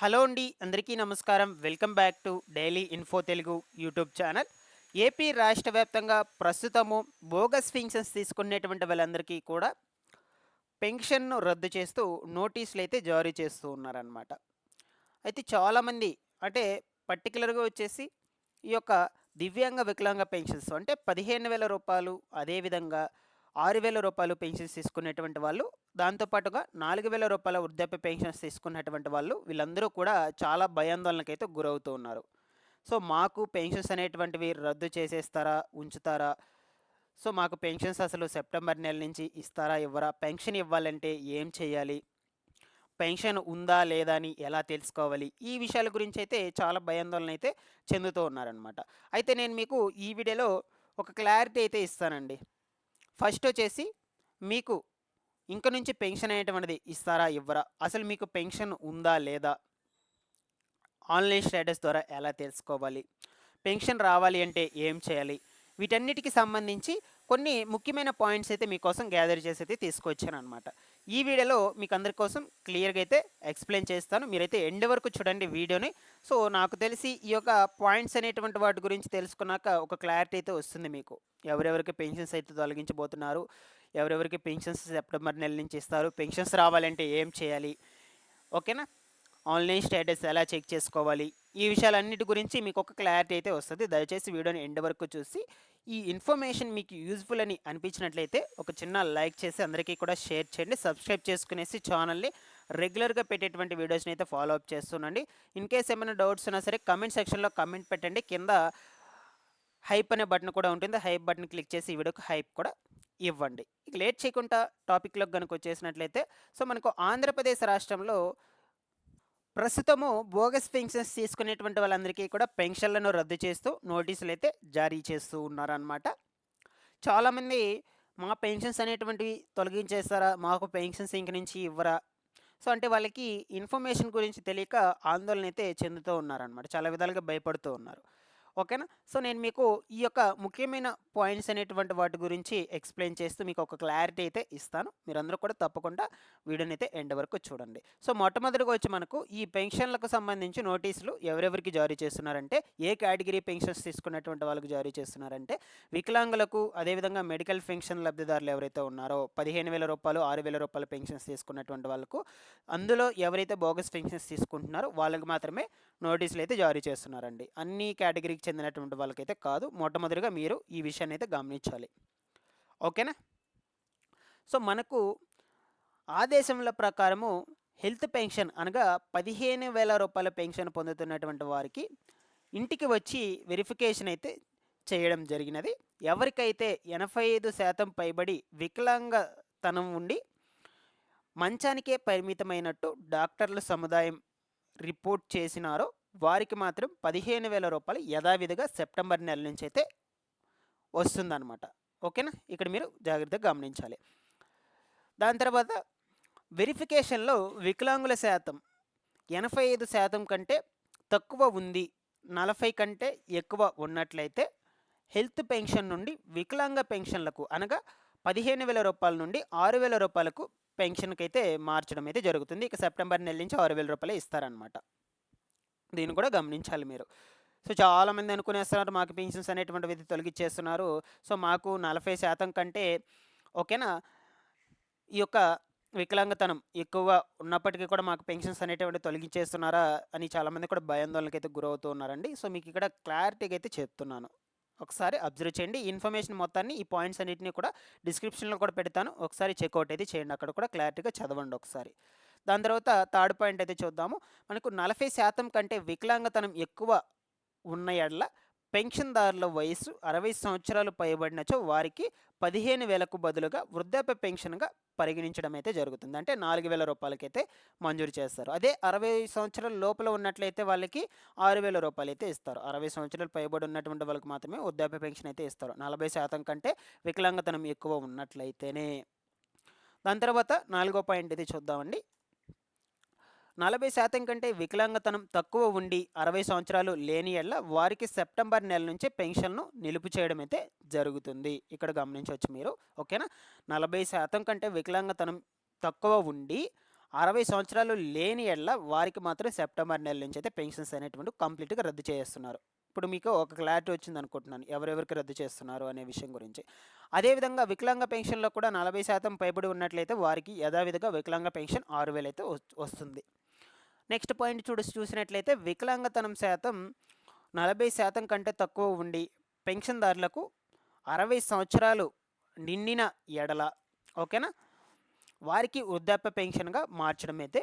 Hello అండి అందరికీ నమస్కారం. Welcome back to daily info Telugu YouTube channel. AP రాష్ట్ర వ్యాప్తంగా ప్రస్తుతము బోగస్ పెన్షన్స్ తీసుకునేటువంటి వాళ్ళందరికీ కూడా పెన్షన్ను రద్దు చేస్తూ నోటీసులు అయితే జారీ చేస్తూ ఉన్నారనమాట అయితే చాలామంది అంటే పర్టికులర్గా వచ్చేసి ఈ యొక్క దివ్యాంగ వికలాంగ పెన్షన్స్ అంటే పదిహేను వేల రూపాయలు అదేవిధంగా ఆరు వేల రూపాయలు పెన్షన్స్ తీసుకునేటువంటి వాళ్ళు దాంతోపాటుగా నాలుగు వేల రూపాయల వృద్ధాప్య పెన్షన్స్ తీసుకున్నటువంటి వాళ్ళు వీళ్ళందరూ కూడా చాలా భయాందోళనకైతే గురవుతూ ఉన్నారు. సో మాకు పెన్షన్స్ అనేటువంటివి రద్దు చేసేస్తారా ఉంచుతారా? సో మాకు పెన్షన్స్ అసలు సెప్టెంబర్ నెల నుంచి ఇస్తారా ఇవ్వరా? పెన్షన్ ఇవ్వాలంటే ఏం చేయాలి? పెన్షన్ ఉందా లేదా అని ఎలా తెలుసుకోవాలి? ఈ విషయాల గురించి అయితే చాలా భయాందోళన అయితే చెందుతూ ఉన్నారనమాట అయితే నేను మీకు ఈ వీడియోలో ఒక క్లారిటీ అయితే ఇస్తానండి. ఫస్ట్ వచ్చేసి మీకు ఇంక నుంచి పెన్షన్ అనేటువంటిది ఇస్తారా ఇవ్వరా? అసలు మీకు పెన్షన్ ఉందా లేదా? ఆన్లైన్ స్టేటస్ ద్వారా ఎలా తెలుసుకోవాలి? పెన్షన్ రావాలి అంటే ఏం చేయాలి? వీటన్నిటికి సంబంధించి కొన్ని ముఖ్యమైన పాయింట్స్ అయితే మీకోసం గ్యాదర్ చేసి అయితే తీసుకొచ్చాను అనమాట ఈ వీడియోలో మీకు అందరి కోసం క్లియర్గా అయితే ఎక్స్ప్లెయిన్ చేస్తాను. మీరైతే ఎండ్ వరకు చూడండి వీడియోని. సో నాకు తెలిసి ఈ యొక్క పాయింట్స్ అనేటువంటి వాటి గురించి తెలుసుకున్నాక ఒక క్లారిటీ అయితే వస్తుంది మీకు. ఎవరెవరికి పెన్షన్స్ అయితే తొలగించబోతున్నారు ఎవరెవరికి పెన్షన్స్ సెప్టెంబర్ నెల నుంచి ఇస్తారు పెన్షన్స్ రావాలంటే ఏం చేయాలి? ఓకేనా? ఆన్లైన్ స్టేటస్ ఎలా చెక్ చేసుకోవాలి? ఈ విషయాలన్నిటి గురించి మీకు ఒక క్లారిటీ అయితే వస్తుంది. దయచేసి వీడియోని ఎండ్ వరకు చూసి ఈ ఇన్ఫర్మేషన్ మీకు యూజ్ఫుల్ అని అనిపించినట్లయితే ఒక చిన్న లైక్ చేసి అందరికీ కూడా షేర్ చేయండి. సబ్స్క్రైబ్ చేసుకునేసి ఛానల్ని రెగ్యులర్గా పెట్టేటువంటి వీడియోస్ని అయితే ఫాలో అప్ చేస్తుండండి. ఇన్ కేస్ ఏమైనా డౌట్స్ ఉన్నా సరే కమెంట్ సెక్షన్లో కమెంట్ పెట్టండి. కింద హైప్ అనే బటన్ కూడా ఉంటుంది. హైప్ బటన్ క్లిక్ చేసి ఈ వీడియోకి హైప్ కూడా ఇవ్వండి. ఇక లేట్ చేయకుండా టాపిక్లోకి కనుక వచ్చేసినట్లయితే సో మనకు ఆంధ్రప్రదేశ్ రాష్ట్రంలో ప్రస్తుతము బోగస్ పెన్షన్స్ తీసుకునేటువంటి వాళ్ళందరికీ కూడా పెన్షన్లను రద్దు చేస్తూ నోటీసులు అయితే జారీ చేస్తూ ఉన్నారనమాట చాలామంది మా పెన్షన్స్ అనేటువంటివి తొలగించేస్తారా? మాకు పెన్షన్స్ ఇంక నుంచి ఇవ్వరా? సో అంటే వాళ్ళకి ఇన్ఫర్మేషన్ గురించి తెలియక ఆందోళన అయితే చెందుతూ ఉన్నారనమాట చాలా విధాలుగా భయపడుతూ ఉన్నారు. ఓకేనా? సో నేను మీకు ఈ యొక్క ముఖ్యమైన పాయింట్స్ అనేటువంటి వాటి గురించి ఎక్స్ప్లెయిన్ చేస్తూ మీకు ఒక క్లారిటీ అయితే ఇస్తాను. మీరందరూ కూడా తప్పకుండా వీడియోని అయితే ఎండ్ వరకు చూడండి. సో మొట్టమొదటిగా వచ్చి మనకు ఈ పెన్షన్లకు సంబంధించి నోటీసులు ఎవరెవరికి జారీ చేస్తున్నారంటే ఏ కేటగిరీ పెన్షన్స్ తీసుకున్నటువంటి వాళ్ళకి జారీ చేస్తున్నారంటే వికలాంగులకు అదేవిధంగా మెడికల్ పెన్షన్ లబ్ధిదారులు ఎవరైతే ఉన్నారో పదిహేను వేల రూపాయలు ఆరు వేల రూపాయల పెన్షన్స్ తీసుకున్నటువంటి వాళ్ళకు అందులో ఎవరైతే బోగస్ పెన్షన్స్ తీసుకుంటున్నారో వాళ్ళకి మాత్రమే నోటీసులు అయితే జారీ చేస్తున్నారండి. అన్ని కేటగిరీకి చెందినటువంటి వాళ్ళకైతే కాదు. మొట్టమొదటిగా మీరు ఈ విషయాన్ని అయితే గమనించాలి. ఓకేనా? సో మనకు ఆదేశముల ప్రకారము హెల్త్ పెన్షన్ అనగా పదిహేను వేల రూపాయల పెన్షన్ పొందుతున్నటువంటి వారికి ఇంటికి వచ్చి వెరిఫికేషన్ అయితే చేయడం జరిగినది. ఎవరికైతే ఎనభై ఐదు శాతం పైబడి వికలాంగతనం ఉండి మంచానికే పరిమితమైనట్టు డాక్టర్ల సముదాయం రిపోర్ట్ చేసినారో వారికి మాత్రం పదిహేను వేల రూపాయలు యథావిధిగా సెప్టెంబర్ నెల నుంచి అయితే వస్తుందన్నమాట. ఓకేనా? ఇక్కడ మీరు జాగ్రత్తగా గమనించాలి. దాని తర్వాత వెరిఫికేషన్లో వికలాంగుల శాతం ఎనభై ఐదు శాతం కంటే తక్కువ ఉంది. నలభై కంటే ఎక్కువ ఉన్నట్లయితే హెల్త్ పెన్షన్ నుండి వికలాంగ పెన్షన్లకు అనగా పదిహేను వేల రూపాయల నుండి ఆరు వేల రూపాయలకు పెన్షన్కి అయితే మార్చడం అయితే జరుగుతుంది. ఇక సెప్టెంబర్ నెల నుంచి ఆరు వేల రూపాయలు ఇస్తారనమాట దీన్ని కూడా గమనించాలి మీరు. సో చాలామంది అనుకునేస్తున్నారు మాకు పెన్షన్స్ అనేటువంటివి తొలగిచ్చేస్తున్నారు. సో మాకు నలభై శాతం కంటే ఓకేనా? ఈ యొక్క వికలాంగతనం ఎక్కువ ఉన్నప్పటికీ కూడా మాకు పెన్షన్స్ అనేటువంటి తొలగించేస్తున్నారా అని చాలామంది కూడా భయాందోళనకి అయితే గురవుతూ ఉన్నారండి. సో మీకు ఇక్కడ క్లారిటీగా అయితే చెప్తున్నాను. ఒకసారి అబ్జర్వ్ చేయండి. ఇన్ఫర్మేషన్ మొత్తాన్ని ఈ పాయింట్స్ అన్నింటినీ కూడా డిస్క్రిప్షన్లో కూడా పెడతాను. ఒకసారి చెక్అవుట్ అయితే చేయండి. అక్కడ కూడా క్లారిటీగా చదవండి ఒకసారి. దాని తర్వాత థర్డ్ పాయింట్ అయితే చూద్దాము. మనకు నలభై శాతం కంటే వికలాంగతనం ఎక్కువ ఉన్న ఎడల పెన్షన్దారుల వయసు అరవై సంవత్సరాలు పైబడినచో వారికి పదిహేను వేలకు బదులుగా వృద్ధాప్య పెన్షన్గా పరిగణించడం అయితే జరుగుతుంది. అంటే నాలుగు వేల రూపాయలకైతే మంజూరు చేస్తారు. అదే అరవై సంవత్సరాల లోపల ఉన్నట్లయితే వాళ్ళకి ఆరు వేల రూపాయలు అయితే ఇస్తారు. అరవై సంవత్సరాలు పైబడి ఉన్నటువంటి వాళ్ళకి మాత్రమే వృద్ధాప్య పెన్షన్ అయితే ఇస్తారు. నలభై శాతం కంటే వికలాంగతనం ఎక్కువ ఉన్నట్లయితేనే. దాని తర్వాత నాలుగో పాయింట్ ఇది చూద్దామండి. నలభై శాతం కంటే వికలాంగతనం తక్కువ ఉండి అరవై సంవత్సరాలు లేని ఎళ్ళ వారికి సెప్టెంబర్ నెల నుంచి పెన్షన్ను నిలుపు చేయడం అయితే జరుగుతుంది. ఇక్కడ గమనించవచ్చు మీరు. ఓకేనా? నలభై శాతం కంటే వికలాంగతనం తక్కువ ఉండి అరవై సంవత్సరాలు లేని ఎడల వారికి మాత్రం సెప్టెంబర్ నెల నుంచి అయితే పెన్షన్స్ అనేటువంటి కంప్లీట్గా రద్దు చేస్తున్నారు. ఇప్పుడు మీకు ఒక క్లారిటీ వచ్చింది అనుకుంటున్నాను. ఎవరెవరికి రద్దు చేస్తున్నారు అనే విషయం గురించి. అదేవిధంగా వికలాంగ పెన్షన్లో కూడా నలభై శాతం పైబడి ఉన్నట్లయితే వారికి యథావిధిగా వికలాంగ పెన్షన్ ఆరు వేలు అయితే వస్తుంది. నెక్స్ట్ పాయింట్ చూడు చూసినట్లయితే వికలాంగతనం శాతం నలభై శాతం కంటే తక్కువ ఉండి పెన్షన్దారులకు అరవై సంవత్సరాలు నిండిన ఎడల ఓకేనా? వారికి వృద్ధాప్య పెన్షన్గా మార్చడం అయితే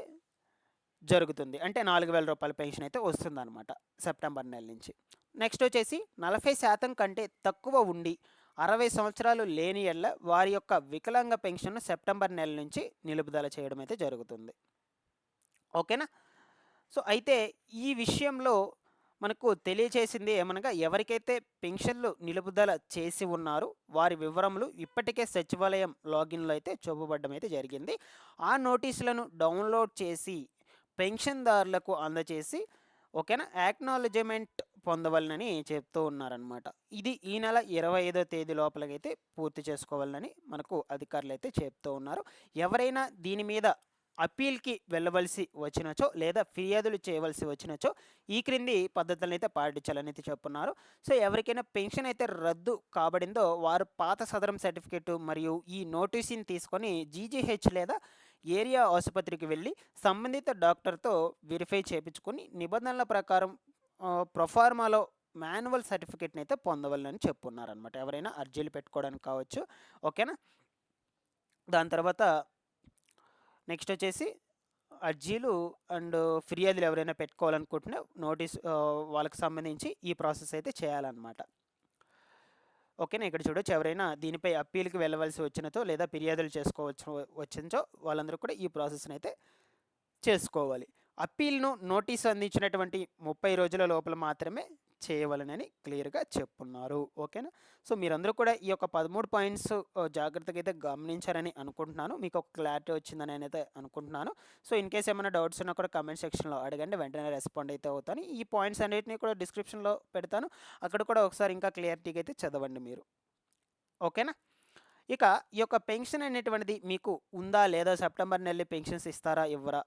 జరుగుతుంది. అంటే నాలుగు వేల రూపాయల పెన్షన్ అయితే వస్తుందన్నమాట సెప్టెంబర్ నెల నుంచి. నెక్స్ట్ వచ్చేసి నలభై శాతం కంటే తక్కువ ఉండి అరవై సంవత్సరాలు లేని ఎడల వారి యొక్క వికలాంగ పెన్షన్ను సెప్టెంబర్ నెల నుంచి నిలుపుదల చేయడం అయితే జరుగుతుంది. ఓకేనా? సో అయితే ఈ విషయంలో మనకు తెలియచేసింది ఏమనగా ఎవరికైతే పెన్షన్లు నిలుపుదల చేసి ఉన్నారో వారి వివరములు ఇప్పటికే సచివాలయం లాగిన్లో అయితే చూపబడడం అయితే జరిగింది. ఆ నోటీసులను డౌన్లోడ్ చేసి పెన్షన్దారులకు అందచేసి ఓకేనా యాక్నాలజ్మెంట్ పొందవలనని చెప్తూ ఉన్నారనమాట ఇది ఈ నెల ఇరవై ఐదో తేదీ లోపలకైతే పూర్తి చేసుకోవాలని మనకు అధికారులు అయితే చెప్తూ ఉన్నారు. ఎవరైనా దీని మీద అప్పీల్కి వెళ్ళవలసి వచ్చినచో లేదా ఫిర్యాదులు చేయవలసి వచ్చినచో ఈ క్రింది పద్ధతులను అయితే పాటించాలని అయితే చెప్తున్నారు. సో ఎవరికైనా పెన్షన్ అయితే రద్దు కాబడిందో వారు పాత సదరం సర్టిఫికేట్ మరియు ఈ నోటీసుని తీసుకొని జీజీహెచ్ లేదా ఏరియా ఆసుపత్రికి వెళ్ళి సంబంధిత డాక్టర్తో వెరిఫై చేయించుకొని నిబంధనల ప్రకారం ప్రొఫార్మాలో మాన్యువల్ సర్టిఫికేట్ని అయితే పొందవాలని చెప్పున్నారనమాట ఎవరైనా అర్జీలు పెట్టుకోవడానికి కావచ్చు. ఓకేనా? దాని తర్వాత నెక్స్ట్ వచ్చేసి అర్జీలు అండ్ ఫిర్యాదులు ఎవరైనా పెట్టుకోవాలనుకుంటున్నా నోటీస్ వాళ్ళకి సంబంధించి ఈ ప్రాసెస్ అయితే చేయాలన్నమాట. ఓకేనా? ఇక్కడ చూడొచ్చు ఎవరైనా దీనిపై అప్పీల్కి వెళ్ళవలసి వచ్చినతో లేదా ఫిర్యాదులు చేసుకోవచ్చు వచ్చినచో వాళ్ళందరూ కూడా ఈ ప్రాసెస్ని అయితే చేసుకోవాలి. అప్పీల్ను నోటీస్ అందించినటువంటి ముప్పై రోజుల లోపల మాత్రమే చేయవలనని క్లియర్గా చెప్పున్నారు. ఓకేనా? సో మీరందరూ కూడా ఈ యొక్క పదమూడు పాయింట్స్ జాగ్రత్తగా అయితే గమనించారని అనుకుంటున్నాను. మీకు ఒక క్లారిటీ వచ్చిందని అయితే అనుకుంటున్నాను. సో ఇన్ కేస్ ఏమైనా డౌట్స్ ఉన్నా కూడా కమెంట్ సెక్షన్లో అడగండి. వెంటనే రెస్పాండ్ అయితే అవుతాను. ఈ పాయింట్స్ అన్నిటిని కూడా డిస్క్రిప్షన్లో పెడతాను. అక్కడ కూడా ఒకసారి ఇంకా క్లియారిటీగా అయితే చదవండి మీరు. ఓకేనా? ఇక ఈ యొక్క పెన్షన్ అనేటువంటిది మీకు ఉందా లేదా? సెప్టెంబర్ నెలలో పెన్షన్స్ ఇస్తారా? ఇవ్వరా?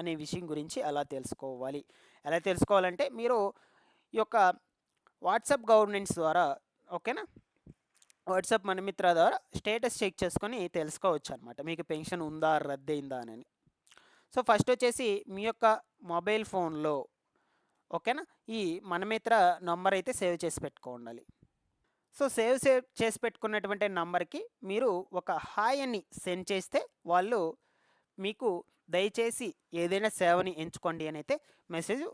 అనే విషయం గురించి ఎలా తెలుసుకోవాలి? ఎలా తెలుసుకోవాలంటే మీరు ఈ యొక్క వాట్సాప్ గవర్నెన్స్ ద్వారా ఓకేనా? వాట్సాప్ మన మిత్ర ద్వారా స్టేటస్ చెక్ చేసుకొని తెలుసుకోవచ్చు అనమాట మీకు పెన్షన్ ఉందా రద్దయిందా అని సో ఫస్ట్ వచ్చేసి మీ యొక్క మొబైల్ ఫోన్లో ఓకేనా? ఈ మనమిత్ర నంబర్ అయితే సేవ్ చేసి పెట్టుకోండాలి. సో సేవ్ సేవ్ చేసి పెట్టుకున్నటువంటి నంబర్కి మీరు ఒక హాయ్ అని సెండ్ చేస్తే వాళ్ళు మీకు దయచేసి ఏదైనా సేవని ఎంచుకోండి అని అయితే మెసేజ్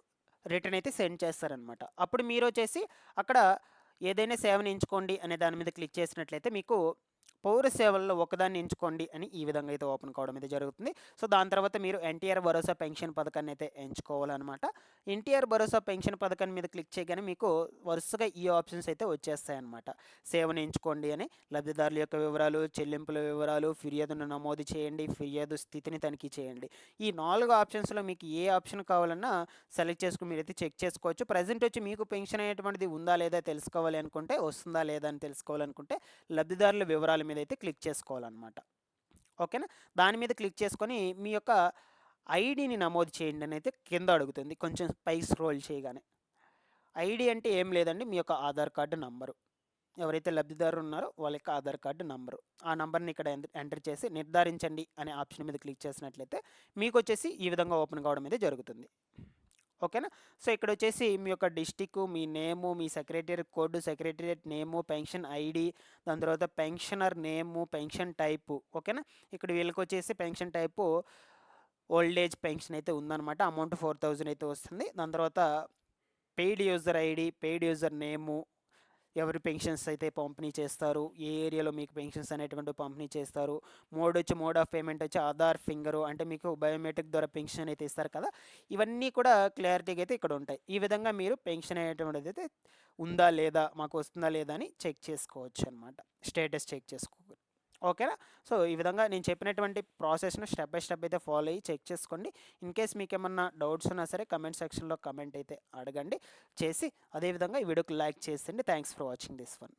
రిటర్న్ అయితే సెండ్ చేస్తారనమాట. అప్పుడు మీరు వచ్చేసి అక్కడ ఏదైనా సేవను ఎంచుకోండి అనే దాని మీద క్లిక్ చేసినట్లయితే మీకు పౌర సేవల్లో ఒకదాన్ని ఎంచుకోండి అని ఈ విధంగా అయితే ఓపెన్ కావడం అయితే జరుగుతుంది. సో దాని తర్వాత మీరు ఎన్టీఆర్ భరోసా పెన్షన్ పథకాన్ని అయితే ఎంచుకోవాలన్నమాట. ఎన్టీఆర్ భరోసా పెన్షన్ పథకాన్ని మీద క్లిక్ చేయగానే మీకు వరుసగా ఈ ఆప్షన్స్ అయితే వచ్చేస్తాయి అనమాట సేవను ఎంచుకోండి అని లబ్ధిదారుల యొక్క వివరాలు చెల్లింపుల వివరాలు ఫిర్యాదును నమోదు చేయండి ఫిర్యాదు స్థితిని తనిఖీ చేయండి. ఈ నాలుగు ఆప్షన్స్లో మీకు ఏ ఆప్షన్ కావాలన్నా సెలెక్ట్ చేసుకుని మీరైతే చెక్ చేసుకోవచ్చు. ప్రజెంట్ వచ్చి మీకు పెన్షన్ అయ్యేటువంటిది ఉందా లేదా తెలుసుకోవాలి అనుకుంటే వస్తుందా లేదా అని తెలుసుకోవాలనుకుంటే లబ్ధిదారుల వివరాలు మీద అయితే క్లిక్ చేసుకోవాలన్నమాట. ఓకేనా? దాని మీద క్లిక్ చేసుకొని మీ యొక్క ఐడిని నమోదు చేయండి అని అయితే కింద అడుగుతుంది. కొంచెం పై స్క్రోల్ చేయగానే. ఐడి అంటే ఏం లేదండి. మీ యొక్క ఆధార్ కార్డు నంబరు. ఎవరైతే లబ్ధిదారు ఉన్నారో వాళ్ళ యొక్క ఆధార్ కార్డు నంబరు. ఆ నంబర్ని ఇక్కడ ఎంటర్ చేసి నిర్ధారించండి అనే ఆప్షన్ మీద క్లిక్ చేసినట్లయితే మీకు వచ్చేసి ఈ విధంగా ఓపెన్ కావడం అయితే జరుగుతుంది. ఓకేనా? సో ఇక్కడ వచ్చేసి మీ యొక్క డిస్టిక్ మీ నేము మీ secretary code secretariat name pension ID దాని తర్వాత పెన్షనర్ నేము పెన్షన్ టైపు ఓకేనా? ఇక్కడ వీళ్ళకి వచ్చేసి pension type old age pension అయితే ఉందన్నమాట. అమౌంట్ ఫోర్ థౌజండ్ అయితే వస్తుంది. దాని తర్వాత paid user ID paid user name ఎవరి పెన్షన్స్ అయితే పంపిణీ చేస్తారు? ఏ ఏరియాలో మీకు పెన్షన్స్ అనేటువంటి పంపిణీ చేస్తారు? మోడ్ వచ్చి మోడ్ ఆఫ్ పేమెంట్ వచ్చి ఆధార్ ఫింగరు అంటే మీకు బయోమెట్రిక్ ద్వారా పెన్షన్ అయితే ఇస్తారు కదా? ఇవన్నీ కూడా క్లారిటీగా అయితే ఇక్కడ ఉంటాయి. ఈ విధంగా మీరు పెన్షన్ అనేటువంటిది అయితే ఉందా లేదా? మాకు వస్తుందా లేదా అని చెక్ చేసుకోవచ్చు అనమాట స్టేటస్ చెక్ చేసుకోవచ్చు ఓకేనా? సో ఈ విధంగా నేను చెప్పినటువంటి ప్రాసెస్ను స్టెప్ బై స్టెప్ అయితే ఫాలో అయ్యి చెక్ చేసుకోండి. ఇన్ కేస్ మీకు ఏమన్నా డౌట్స్ ఉన్నా సరే కమెంట్ సెక్షన్లో కమెంట్ అయితే అడగండి. చేసి అదేవిధంగా ఈ వీడియోకి లైక్ చేసేయండి. Thanks for watching this one.